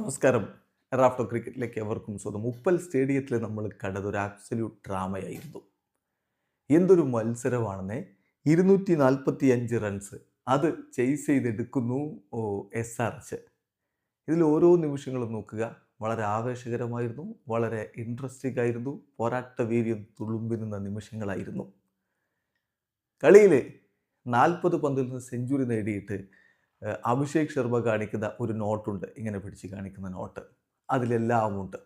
നമസ്കാരം. റാഫ്റ്റോ ക്രിക്കറ്റിലേക്ക് എവർക്കും സ്വന്തം. ഉപ്പൽ സ്റ്റേഡിയത്തിൽ നമ്മൾ കണ്ടത് ഒരു ആബ്സല്യൂട്ട് ഡ്രാമയായിരുന്നു. എന്തൊരു മത്സരമാണെന്നേ. ഇരുന്നൂറ്റി നാൽപ്പത്തി അഞ്ച് റൺസ് അത് ചേസ് ചെയ്തെടുക്കുന്നു എസ് ആർ എച്ച് ഇതിൽ ഓരോ നിമിഷങ്ങളും നോക്കുക. വളരെ ആവേശകരമായിരുന്നു. വളരെ ഇൻട്രസ്റ്റിംഗ് ആയിരുന്നു. പോരാട്ട വീര്യം നിന്ന നിമിഷങ്ങളായിരുന്നു. കളിയിൽ നാൽപ്പത് പന്തിൽ നിന്ന് സെഞ്ചുറി നേടിയിട്ട് അഭിഷേക് ശർമ്മ കാണിക്കുന്ന ഒരു നോട്ടുണ്ട്. ഇങ്ങനെ പിടിച്ച് കാണിക്കുന്ന നോട്ട്. അതിലെല്ലാം ഉണ്ട്.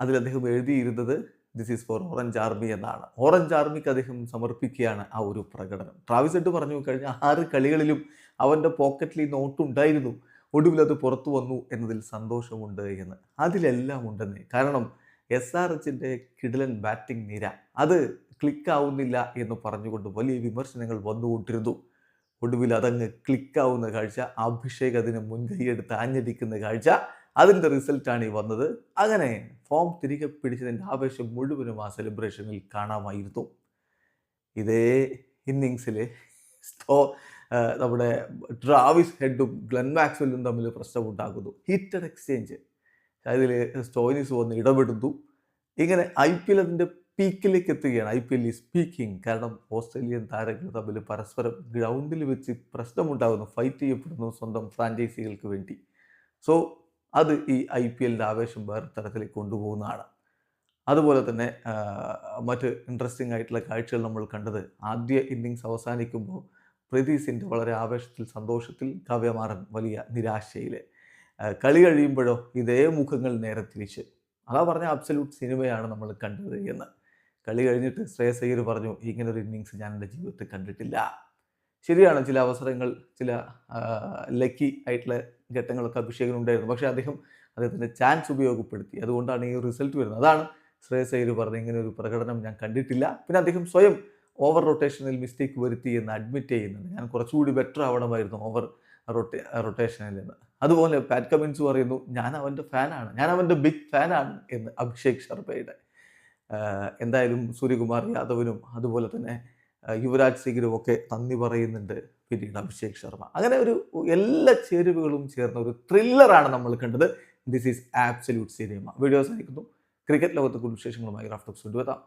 അതിൽ അദ്ദേഹം എഴുതിയിരുന്നത് this is for orange army എന്നാണ്. ഓറഞ്ച് ആർമിക്ക് അദ്ദേഹം സമർപ്പിക്കുകയാണ് ആ ഒരു പ്രകടനം. ട്രാവിസ് എട്ട് പറഞ്ഞു കഴിഞ്ഞ ആറ് കളികളിലും അവന്റെ പോക്കറ്റിൽ ഈ നോട്ടുണ്ടായിരുന്നു ഒടുവിൽ അത് പുറത്തു വന്നു എന്നതിൽ സന്തോഷമുണ്ട് എന്ന്. അതിലെല്ലാം ഉണ്ടെന്ന്. കാരണം എസ് ആർ എച്ചിന്റെ കിടിലൻ ബാറ്റിംഗ് നിര. അത് ക്ലിക്കാവുന്നില്ല എന്ന് പറഞ്ഞുകൊണ്ട് വലിയ വിമർശനങ്ങൾ വന്നുകൊണ്ടിരുന്നു. ഒടുവിൽ അതങ്ങ് ക്ലിക്കാവുന്ന കാഴ്ച അഭിഷേക് അതിന് മുൻകൈയെടുത്ത് ആഞ്ഞടിക്കുന്ന കാഴ്ച അതിന്റെ റിസൾട്ടാണ് ഈ വന്നത്. അങ്ങനെ ഫോം തിരികെ പിടിച്ചതിന്റെ ആവേശം മുഴുവനും ആ സെലിബ്രേഷനിൽ കാണാമായിരുന്നു. ഇതേ ഇന്നിങ്സിൽ സ്റ്റോ നമ്മുടെ ട്രാവിസ് ഹെഡും ഗ്ലെൻ മാക്സ്വെല്ലും തമ്മിൽ പ്രശ്നമുണ്ടാകുന്നു. ഹിറ്റഡ് എക്സ്ചേഞ്ച് അതിൽ സ്റ്റോയിനിസ് വന്ന് ഇടപെടുന്നു. ഇങ്ങനെ ഐ പി എൽ അതിന്റെ പീക്കിലേക്ക് എത്തുകയാണ് I P L is peaking കാരണം ഓസ്ട്രേലിയൻ താരങ്ങൾ തമ്മിൽ പരസ്പരം ഗ്രൗണ്ടിൽ വെച്ച് പ്രശ്നമുണ്ടാകുന്നു ഫൈറ്റ് ചെയ്യപ്പെടുന്നു സ്വന്തം ഫ്രാഞ്ചൈസികൾക്ക് വേണ്ടി. സോ അത് ഈ ഐ പി എല്ലിന്റെ ആവേശം വേറെ തരത്തിലേക്ക് കൊണ്ടുപോകുന്നതാണ്. അതുപോലെ തന്നെ മറ്റ് ഇൻട്രസ്റ്റിംഗ് ആയിട്ടുള്ള കാഴ്ചകൾ നമ്മൾ കണ്ടത് ആദ്യ ഇന്നിങ്സ് അവസാനിക്കുമ്പോൾ പ്രതീസിന്റെ വളരെ ആവേശത്തിൽ സന്തോഷത്തിൽ കാവ്യമാറൻ വലിയ നിരാശയിൽ കളി കഴിയുമ്പോഴോ ഇതേ മുഖങ്ങൾ നേരെ തിരിച്ച്. അതാ പറഞ്ഞ അബ്സല്യൂട്ട് സിനിമയാണ് നമ്മൾ കണ്ടത് എന്ന്. കളി കഴിഞ്ഞിട്ട് ശ്രേയസ് അയ്യർ പറഞ്ഞു ഇങ്ങനെ ഒരു ഇന്നിങ്സ് ഞാൻ എന്റെ ജീവിതത്തിൽ കണ്ടിട്ടില്ല. ശരിയാണ് ചില അവസരങ്ങൾ ചില ലക്കി ആയിട്ടുള്ള ഘട്ടങ്ങളൊക്കെ അഭിഷേകനുണ്ടായിരുന്നു പക്ഷേ അദ്ദേഹം അദ്ദേഹത്തിന്റെ ചാൻസ് ഉപയോഗപ്പെടുത്തി. അതുകൊണ്ടാണ് ഈ റിസൾട്ട് വരുന്നത്. അതാണ് ശ്രേയസ് അയ്യർ പറഞ്ഞത് ഇങ്ങനെ ഒരു പ്രകടനം ഞാൻ കണ്ടിട്ടില്ല. പിന്നെ അദ്ദേഹം സ്വയം ഓവർ റൊട്ടേഷനിൽ മിസ്റ്റേക്ക് വരുത്തി എന്ന് അഡ്മിറ്റ് ചെയ്യുന്നുണ്ട്. ഞാൻ കുറച്ചുകൂടി ബെറ്റർ ആവണമായിരുന്നു ഓവർ റൊട്ടേ റൊട്ടേഷനിൽ നിന്ന് അതുപോലെ പാറ്റ് കമിൻസ് പറയുന്നു ഞാൻ അവന്റെ ഫാനാണ് ഞാൻ അവന്റെ ബിഗ് ഫാനാണ് എന്ന് അഭിഷേക് ശർമ്മയുടെ എന്തായാലും സൂര്യകുമാർ യാദവിനും അതുപോലെ തന്നെ യുവരാജ് സിംഗിനും ഒക്കെ നന്ദി പറയുന്നുണ്ട്. പിന്നീട് അഭിഷേക് ശർമ്മ. അങ്ങനെ ഒരു എല്ലാ ചേരുവകളും ചേർന്ന ഒരു ത്രില്ലറാണ് നമ്മൾ കണ്ടത്. This is absolute cinema videos അയക്കുന്നു ക്രിക്കറ്റ് ലോകത്തെ കൂടുതൽ വിശേഷങ്ങളുമായി റാഫ്റ്റോക്സ് കൊണ്ടുവരാം